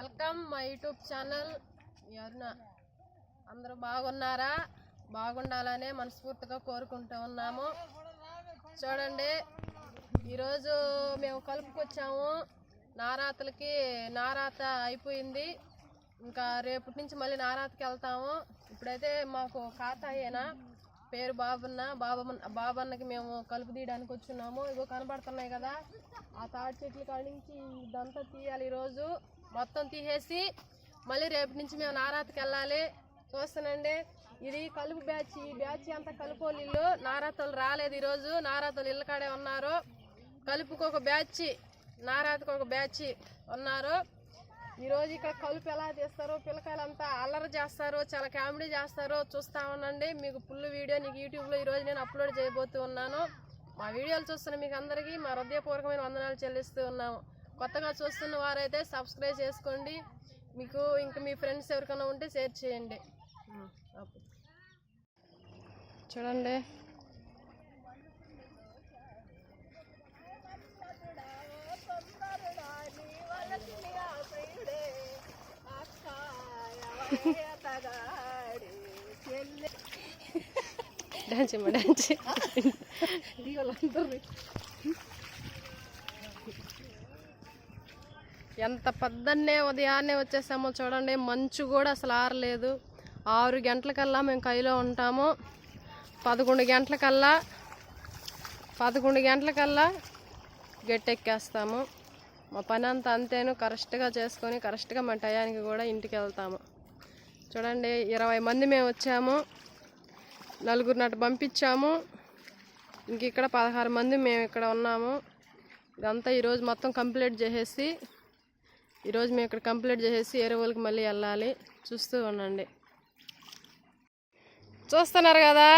Welcome my YouTube channel Aruna అందరూ బాగున్నారా? బాగుండాలనే మనస్ఫూర్తిగా కోరుకుంటూ ఉన్నాము. చూడండి ఈరోజు మేము కలుపుకొచ్చాము. నారాతలకి నారాత అయిపోయింది. ఇంకా రేపటి నుంచి మళ్ళీ నారాతకి వెళ్తాము. ఇప్పుడైతే మాకు ఖాతా అయినా పేరు బాబన్న బాబమ్మ బాబన్నకి మేము కలుపు తీయడానికి వచ్చున్నాము. ఇగో కనబడుతున్నాయి కదా. ఆ తాటి చెట్లు కాడి నుంచి ఇదంతా తీయాలి ఈరోజు. మొత్తం తీసేసి మళ్ళీ రేపటి నుంచి మేము నారాతకి వెళ్ళాలి. చూస్తానండి ఇది కలుపు బ్యాచ్. ఈ బ్యాచ్ అంతా కలుపోలు ఇల్లు. నారాతలు రాలేదు ఈరోజు. నారాతలు ఇళ్ళ కాడే ఉన్నారు. కలుపుకు ఒక బ్యాచ్. నారాతకు ఒక బ్యాచ్ ఉన్నారు. ఈరోజు ఇక్కడ కలుపు ఎలా తీస్తారో పిల్లకాయలంతా అల్లరి చేస్తారో చాలా కామెడీ చేస్తారో చూస్తా ఉండండి. మీకు ఫుల్ వీడియో నీకు యూట్యూబ్లో ఈరోజు నేను అప్లోడ్ చేయబోతూ ఉన్నాను. మా వీడియోలు చూస్తున్న మీకు అందరికీ మా హృదయపూర్వకమైన వందనాలు చెల్లిస్తూ ఉన్నాము. కొత్తగా చూస్తున్న వారైతే సబ్స్క్రైబ్ చేసుకోండి. మీకు ఇంకా మీ ఫ్రెండ్స్ ఎవరికైనా ఉంటే షేర్ చేయండి. చూడండి. డాన్స్ అమ్మా డాన్స్ ఎంత పొద్దున్నే ఉదయాన్నే వచ్చేసామో చూడండి. మంచు కూడా అసలు ఆరలేదు. ఆరు గంటలకల్లా మేము కైలో ఉంటాము. పదకొండు గంటలకల్లా పదకొండు గంటలకల్లా గట్టెక్కేస్తాము. మా పని అంతా అంతేను. కరెక్ట్గా చేసుకొని కరెక్ట్గా మా టయానికి కూడా ఇంటికి వెళ్తాము చూడండి ఇరవై మంది మేము వచ్చాము. నలుగురు నటు పంపించాము. ఇంక ఇక్కడ పదహారు మంది మేము ఇక్కడ ఉన్నాము. ఇదంతా ఈరోజు మొత్తం కంప్లీట్ చేసేసి ఈరోజు మేము ఇక్కడ కంప్లీట్ చేసేసి ఎరువులకి మళ్ళీ వెళ్ళాలి. చూస్తూ ఉండండి. చూస్తున్నారు కదా?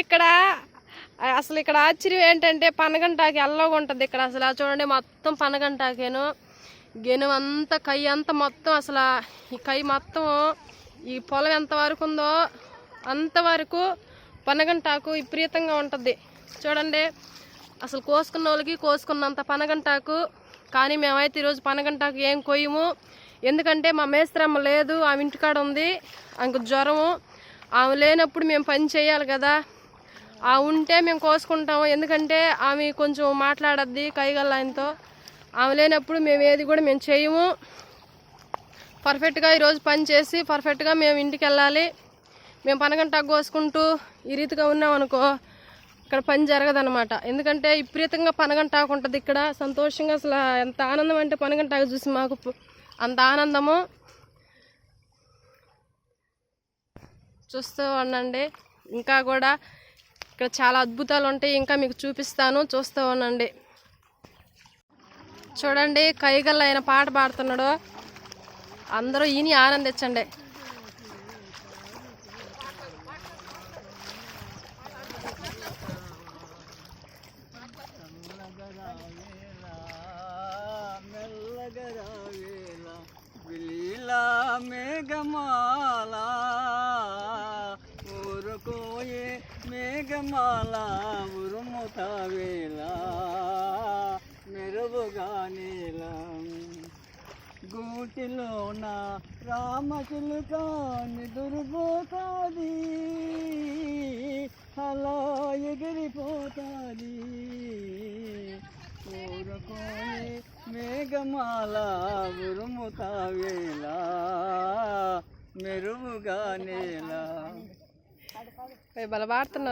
ఇక్కడ అసలు ఇక్కడ ఆశ్చర్యం ఏంటంటే పనగంటాకి ఎల్లగా ఉంటుంది ఇక్కడ. అసలు ఆ చూడండి మొత్తం పనగంటాకేను. గెను అంతా కై అంతా మొత్తం అసలు ఈ కై మొత్తం ఈ పొలం ఎంత వరకు ఉందో అంతవరకు పనగంటాకు విపరీతంగా ఉంటుంది. చూడండి అసలు కోసుకున్న వాళ్ళకి కోసుకున్నంత పనగంటాకు కానీ మేమైతే ఈరోజు పనగంటాకు ఏం కొయ్యము. ఎందుకంటే మా మేస్త్రమ్మ లేదు ఆమె ఇంటికాడ ఉంది ఆమెకు జ్వరము. ఆమె లేనప్పుడు మేము పని చేయాలి కదా. ఆ ఉంటే మేము కోసుకుంటాము. ఎందుకంటే ఆమె కొంచెం మాట్లాడద్ది కైగల్ల ఆయనతో ఆమె లేనప్పుడు మేము ఏది కూడా మేము చేయము. పర్ఫెక్ట్గా ఈరోజు పని చేసి పర్ఫెక్ట్గా మేము ఇంటికి వెళ్ళాలి. మేము పనగంట కోసుకుంటూ ఈ రీతిగా ఉన్నాం అనుకో ఇక్కడ పని జరగదనమాట ఎందుకంటే విపరీతంగా పనగంటాకు ఉంటుంది ఇక్కడ. సంతోషంగా అసలు ఎంత ఆనందం అంటే పనగంటాకు చూసి మాకు అంత ఆనందము. చూస్తూ ఉండండి. ఇంకా కూడా ఇక్కడ చాలా అద్భుతాలు ఉంటాయి. ఇంకా మీకు చూపిస్తాను. చూస్తూ ఉండండి. చూడండి కైగల్ ఆయన పాట పాడుతున్నాడు. అందరూ ఈని ఆనందించండి. గూటిలోన రామచిలుక నిదురుపోతాది. అలా ఎగిరిపోతాది. ఊరుకోని మేఘమాల ఉరుముతావేలా మెరువుగా నేలా.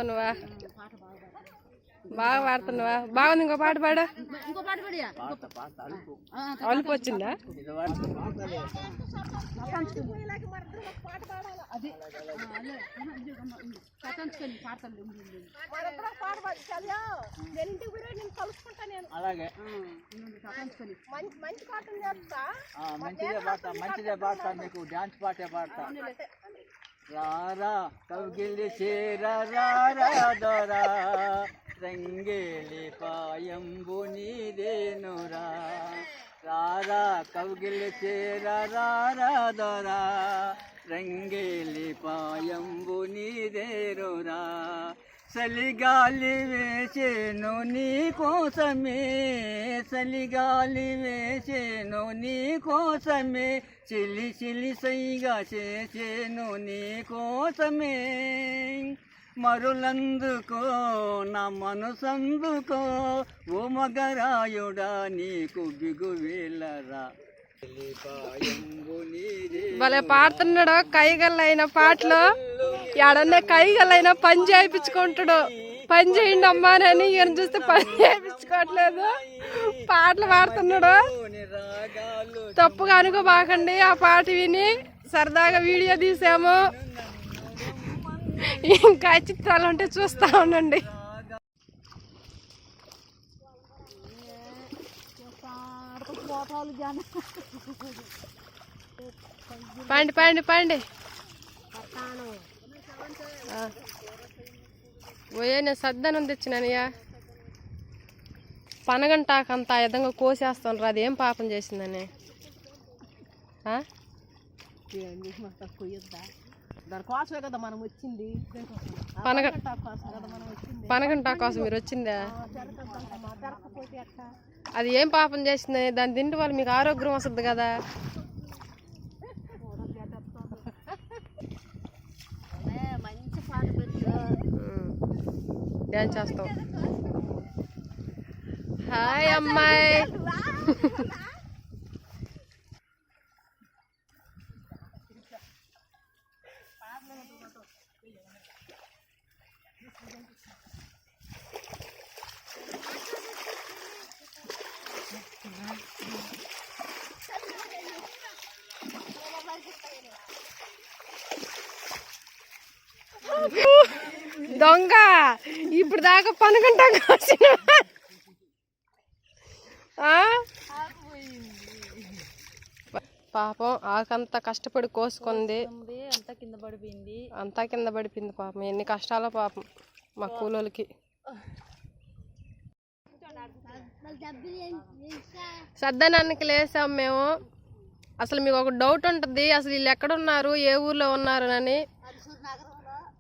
నువ్వా? బాగా పాడుతున్నావా? బాగుంది ఇంకో పాట పాడు. పాట పాట అలుపు అలుపు వచ్చిందా ఇది వాటి పాటలే. అలాగే. ఆ, మంచిదే పాడతా మంచిదే పాడతా మీకు డాన్స్ పాటే పాడతా. రారా కౌగిలి చేర రారా దొరా. రంగేలి పాయంబు నీదేనురా. రారా కౌగిలి చేర రారా దొరా. రంగేలి పాయంబు నీదేరురా చలిగాలి వేసేను నీ కోసమే. చలిగాలి వేసేను నీ కోసమే. చిలి చిలి సైగా చేసేను నీ కోసమే. మరులందుకో నా మనసందుకో ఓ మగరాయుడా నీకు బిగువేలరా. భలే పాడుతున్నాడు కైగల్లైన పాటలు. ఎడన్నా కైగల్లైన పని చేయించుకుంటాడు. పని చేయండి అమ్మా అని ఈయన చూస్తే పని చేయించుకోవట్లేదు. పాటలు పాడుతున్నాడు. తప్పుగా అనుకోబాకండి ఆ పాట విని సరదాగా వీడియో తీసాము. ఇంకా చిత్రాలు ఉంటే చూస్తా ఉండండి. పండి పండి పండి. పోయే నేను సద్దనం తెచ్చినానయ్యా పనగంటాకంత ఆ విధంగా కోసేస్తాను అది ఏం పాపం చేసిందని? ఆ? దానికోసమే కదా మనం వచ్చింది. కోసం కదా మనం వచ్చింది. పనగంటా కోసం మీరు వచ్చిందా? అది ఏం పాపం చేసింది? దాన్ని తింటే వాళ్ళు మీకు ఆరోగ్యం వస్తుంది కదా. డ్యాన్స్ చేస్తాం హాయ్ అమ్మాయి. దొంగ. ఇప్పుడు దాకా పనుకుంటా కోసిన? పాపం ఆకంతా కష్టపడి కోసుకుంది. అంతా కింద పడిపోయింది. అంతా కింద పడిపోయింది పాపం. ఎన్ని కష్టాలో పాపం మా కూలోళ్ళకి. సద్దనానికి లేసాం మేము. అసలు మీకు ఒక డౌట్ ఉంటుంది. అసలు వీళ్ళు ఎక్కడున్నారు ఏ ఊర్లో ఉన్నారు అని.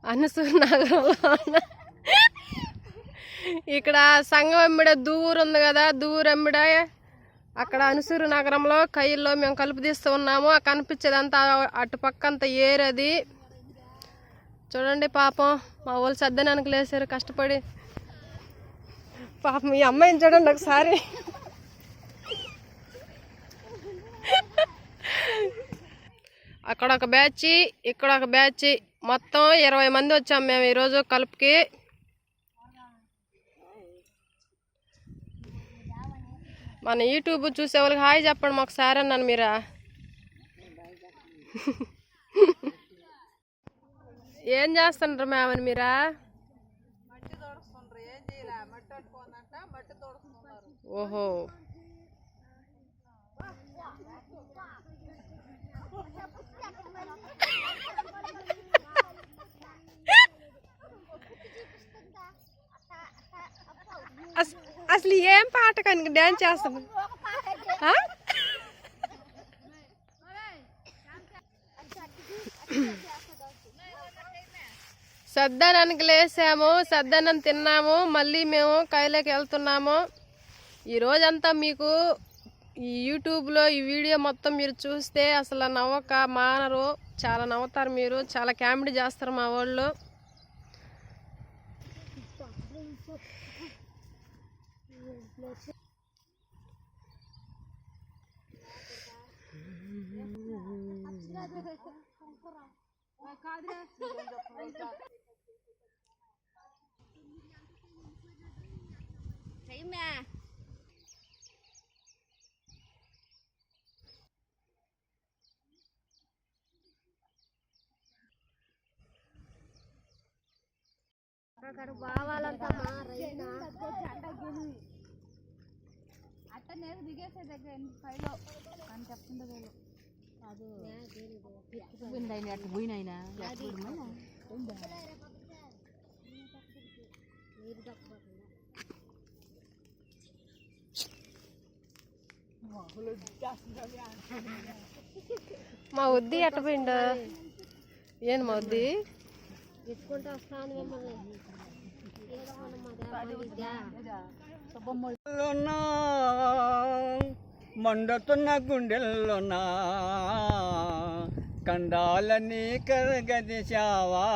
అనసూరు నగరంలో ఉన్నా- ఇక్కడ సంగమమ్మిడ దూరు ఉంది కదా దూరమ్మిడ అక్కడ అనుసూరు నగరంలో కయ్యల్లో మేము కలుపు తీస్తూ ఉన్నాము. ఆ కనిపించేదంతా అటుపక్క పక్కంతా ఏరది. చూడండి పాపం మా వాళ్ళు సర్దనానికి లేసారు కష్టపడి. పాపం ఈ అమ్మాయిని చూడండి ఒకసారి. అక్కడ ఒక బ్యాచ్ ఇక్కడ ఒక బ్యాచ్. మొత్తం ఇరవై మంది వచ్చాం మేము ఈరోజు కలుపుకి. మన యూట్యూబ్ చూసే వాళ్ళకి హాయ్ చెప్పండి మాకు సార్ అన్నాను మీరా. ఏం చేస్తుండ్రు మేమని మీరా? ఓహో. అసలు ఏం పాట కనుక డ్యాన్స్ చేస్తాను సద్దానానికి లేసాము సద్దానం తిన్నాము మళ్ళీ మేము కైలోకి వెళ్తున్నాము. ఈ రోజంతా మీకు ఈ యూట్యూబ్లో ఈ వీడియో మొత్తం మీరు చూస్తే అసలు నవ్వక మానరు. చాలా నవ్వుతారు మీరు. చాలా కామెడీ చేస్తారు మా వాళ్ళు. అక్కడ అట్ట నేను దిగేసే దగ్గర పైలో. అని చెప్తుండే వీళ్ళు పోయినాయినా మా వద్ది ఎట్టపోయిండు ఏంది మా వద్ది గుండెల్లోనా మండుతున్న గుండెల్లోన? కండాలని కరగదిశావా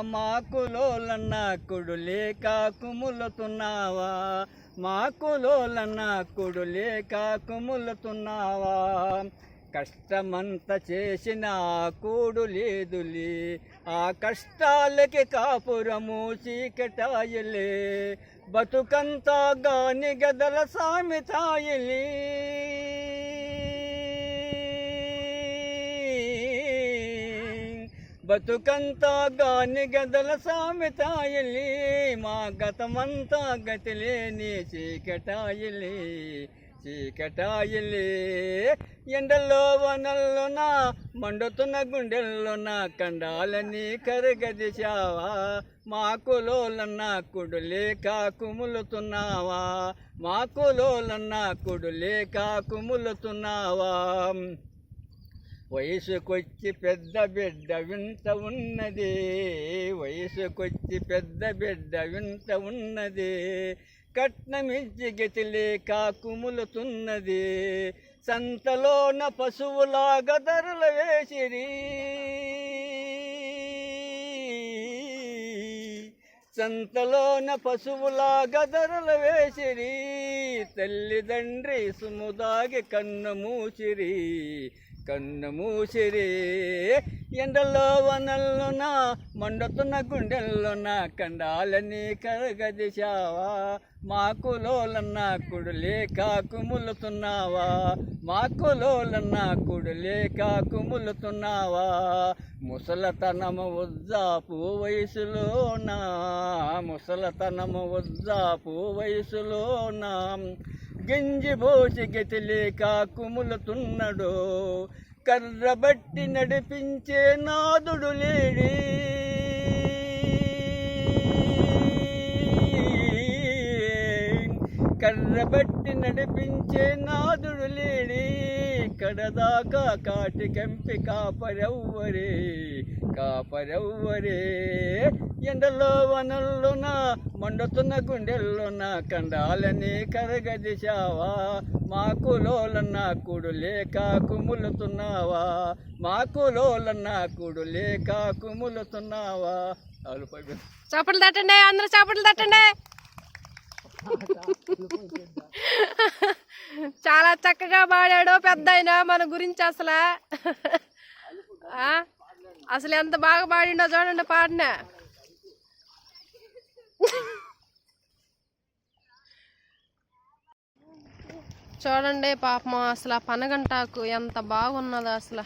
మాకులోలన్న కాకుములుతున్నావా కుములుతున్నావా మాకులోలన్న కుడులే కాకుములుతున్నావా కష్టమంత చేసిన కూడు లేదులే. ఆ కష్టాలకి కాపురము చీకటాయలే. బతుకంతా గాని గదల సామెతాయలే. బతుకంతా గాని గదల సామెతాయలే మా గతమంతా గతిలేని చీకటాయలే చీకటాయిలే ఎండల్లో వనల్లోన మండుతున్న గుండెల్లోన కండాలని కరగదిశావా మాకులోలన్న కుడులేక కుములుతున్నావా మాకులోలన్న కుడులేక కుములుతున్నావా వయసుకొచ్చి పెద్ద బిడ్డ వింత ఉన్నది వయసుకొచ్చి పెద్ద బిడ్డ వింత ఉన్నది కట్నమిచ్చి గతి లేక కుములుతున్నది సంతలోన పశువులాగా ధరలు వేసిరి సంతలోన పశువులాగా ధరలు వేసిరి తల్లిదండ్రి సుముదాగి కన్ను మూసిరి కన్ను మూసిరి. ఎండలో వనల్లోన మండుతున్న గుండెల్లోన కండాలని కరగదిశావా మాకులోలన్న కుడులేక కుములుతున్నావా మాకులోలన్న కుడులే కుములుతున్నావా ముసలతనము వద్దాపు వయసులోనా. ముసలతనము వద్దాపు వయసులోనా. గింజి పోసి గతి లేక కుములుతున్నాడు కర్రబట్టి నడిపించే నాదుడు లేడి. కర్రబట్టి నడిపించే నాదుడు లేడి. కడదాకా కాటి కంపి కాపరెవ్వరే. కాపరెవ్వరే. ఎండలో వనల్లోన మండుతున్న గుండెల్లోన కండాలని కరగదిశావా మాకులోలన్న కుడు లేక కుములుతున్నావా మాకు లోలన్న కుడు లేక కుములుతున్నావా చేపలు తట్టండి అందరూ చేపలు తట్టండి. చాలా చక్కగా పాడాడు పెద్ద మన గురించి అసలు. ఆ? అసలు ఎంత బాగా పాడిండో చూడండి పాడిన. చూడండి పాపం అసలు ఆ పనగంటాకు ఎంత బాగున్నదో అసలు.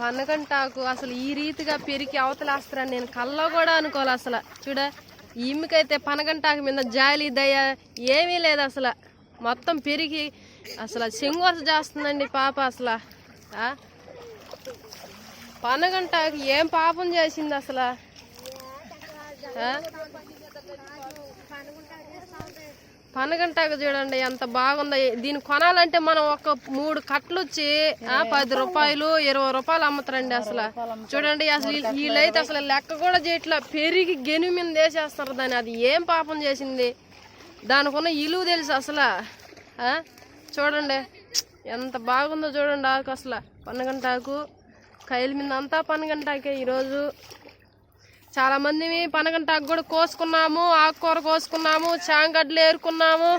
పనగంటాకు అసలు ఈ రీతిగా పెరిగి అవతలేస్తారని నేను కల్లో కూడా అనుకోవాలి అసలు. చూడ ఈమెకైతే పనగంటాకు మీద జాలి దయ ఏమీ లేదు అసలు. మొత్తం పెరిగి అసలు సింగర్స్ చేస్తుందండి పాప అసలు. పనగంట ఏం పాపం చేసింది అసలు? పనగంటాకు చూడండి ఎంత బాగుందో. దీన్ని కొనాలంటే మనం ఒక మూడు కట్టలు వచ్చి పది రూపాయలు ఇరవై రూపాయలు అమ్ముతారండి అసలు. చూడండి అసలు వీళ్ళైతే అసలు లెక్క కూడా చేయట్లా. పెరిగి గెను మీద వేసేస్తారు దాన్ని. అది ఏం పాపం చేసింది? దానికి ఉన్న ఇలువ తెలుసు అసలు. చూడండి. ఎంత బాగుందో చూడండి ఆకు అసలు. పనగంటాకు. కైల మీద అంతా పనగంటాకే ఈరోజు. చాలా మంది పనగంటాకు కూడా కోసుకున్నాము ఆకుకూర కోసుకున్నాము చాంగడ్డలు ఏరుకున్నాము.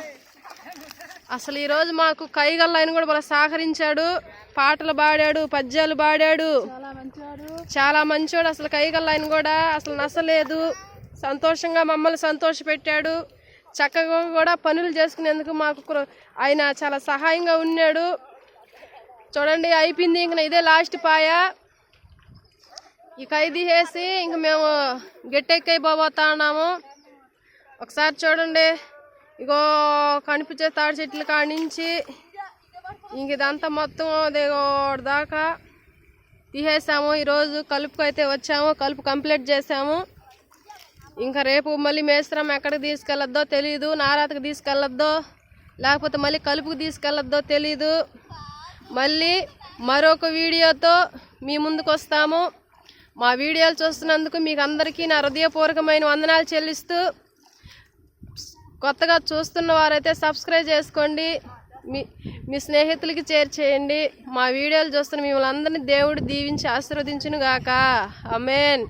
అసలు ఈరోజు మాకు కైగల్ల ఆయన కూడా బాగా సహకరించాడు. పాటలు పాడాడు పద్యాలు పాడాడు. చాలా మంచోడు అసలు కైగల్ల ఆయన కూడా. అసలు నసలేదు సంతోషంగా మమ్మల్ని సంతోషపెట్టాడు. చక్కగా కూడా పనులు చేసుకునేందుకు మాకు ఆయన చాలా సహాయంగా ఉన్నాడు. చూడండి అయిపోయింది ఇంక ఇదే లాస్ట్ పాయ. ఈ ఖైదీ వేసి ఇంక మేము గట్టెక్కైపోతా ఉన్నాము ఒకసారి చూడండి ఇగో కనిపించే తాడి చెట్లు కానించి ఇంక ఇదంతా మొత్తం అదేగో దాకా తీసేసాము. ఈరోజు కలుపుకు అయితే వచ్చాము కలుపు కంప్లీట్ చేసాము. ఇంకా రేపు మళ్ళీ మేస్త్రం ఎక్కడికి తీసుకెళ్ళొద్దో తెలియదు నారాతకి తీసుకెళ్ళొద్దో లేకపోతే మళ్ళీ కలుపుకు తీసుకెళ్ళొద్దో తెలీదు. మళ్ళీ మరొక వీడియోతో మీ ముందుకు వస్తాము. మా వీడియోలు చూస్తున్నందుకు మీకు అందరికీ నా హృదయపూర్వకమైన వందనాలు చెల్లిస్తూ కొత్తగా చూస్తున్న వారైతే సబ్స్క్రైబ్ చేసుకోండి. మీ మీ స్నేహితులకి షేర్ చేయండి. మా వీడియోలు చూస్తున్న మిమ్మల్ని అందరినీ దేవుడు దీవించి ఆశీర్వదించును గాక అమేన్